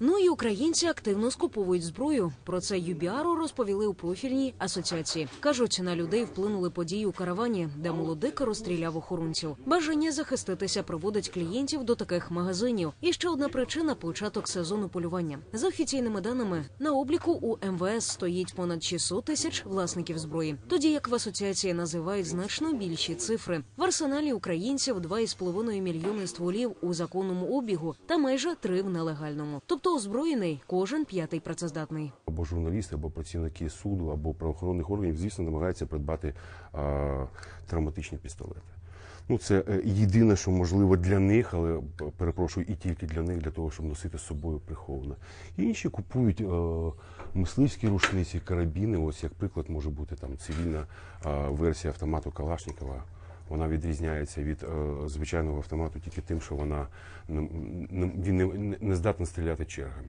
Ну і українці активно скуповують зброю. Про це Юбіару розповіли у профільній асоціації. кажуть, на людей вплинули події у каравані, де молодик розстріляв охоронців. Бажання захиститися приводить клієнтів до таких магазинів. І ще одна причина початок сезону полювання. За офіційними даними на обліку у МВС стоїть понад 600 тисяч власників зброї. Тоді як в асоціації називають значно більші цифри. В арсеналі українців 2,5 мільйони стволів у законному обігу та майже 3 в нелегальному. Тобто озброєний кожен п'ятий працездатний. або журналісти, або працівники суду, або правоохоронних органів, звісно, намагаються придбати а, травматичні пістолети. Ну, це е, єдине, що можливо для них, але перепрошую, і тільки для них, для того, щоб носити з собою приховано. Інші купують е, мисливські рушниці, карабіни. Ось як приклад може бути там цивільна е, версія автомату Калашникова. Вона відрізняється від е, звичайного автомату тільки тим, що вона він не, не здатна стріляти чергами.